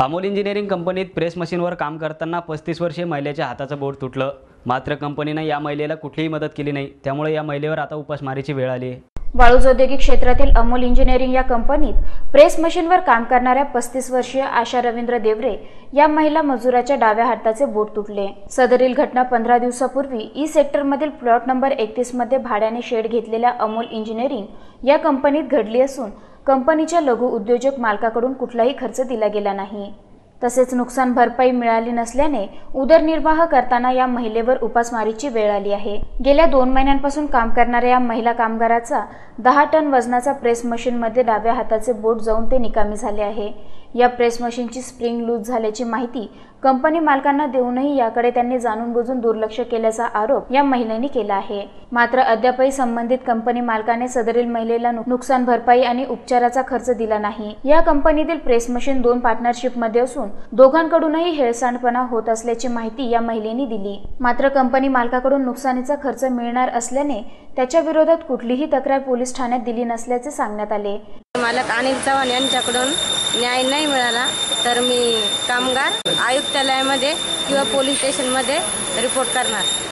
Amol engineering कंपनीत press मशीनवर काम करताना पस्तीस वर्षीय महिलेच्या हाताचं बोट तुटलं. मात्र कंपनीनं या महिलेला कुठलीही मदत केली नाही. त्यामुळे या महिलेवर आता उपासमारीची वेळ आली वाळूज औद्योगिक क्षेत्रातील अमोल इंजिनिअरिंग या कंपनीत प्रेस मशीनवर काम करणाऱ्या पस्तीस वर्षीय आशा रवींद्र देवरे या महिला मजुराच्या डाव्या हाताचे बोट तुटले. सदरील घटना पंधरा दिवसापूर्वी ई सेक्टरमधील प्लॉट नंबर एकतीसमध्ये भाड्याने शेड घेतलेल्या अमोल इंजिनिअरिंग या कंपनीत घडली असून कंपनीच्या लघु उद्योजक मालकाकडून कुठलाही खर्च दिला गेला नाही. तसेच नुकसान भरपाई मिळाली नसल्याने उदरनिर्वाह करताना या महिलेवर उपासमारीची वेळ आली आहे. गेल्या दोन महिन्यांपासून काम करणाऱ्या या महिला कामगाराचा दहा टन वजनाचा प्रेस मशीनमध्ये डाव्या हाताचे बोट जाऊन ते निकामी झाले आहे. या प्रेस मशीनची स्प्रिंग लूज झाल्याची माहिती कंपनी मालकांना देऊनही याकडे त्यांनी जाणून बुजून दुर्लक्ष केल्याचा आरोप या महिलेने केला आहे. मात्र अद्यापही संबंधित कंपनी मालकाने सदरील महिलेला नुकसान भरपाई आणि उपचाराचा खर्च दिला नाही. या कंपनीतील प्रेस मशीन दोन पार्टनरशिपमध्ये असून दोघांकडूनही हेळसांडपणा होत असल्याची माहिती या महिलेने दिली. मात्र कंपनी मालकाकडून नुकसानीचा खर्च मिळणार असल्याने त्याच्या विरोधात कुठलीही तक्रार पोलीस ठाण्यात दिली नसल्याचे सांगण्यात आले. मालक अनिल चव्हाण यांच्याकडून न्याय नाही मिळाला तर मी कामगार आयुक्तालयामध्ये किंवा पोलीस स्टेशनमध्ये रिपोर्ट करणार.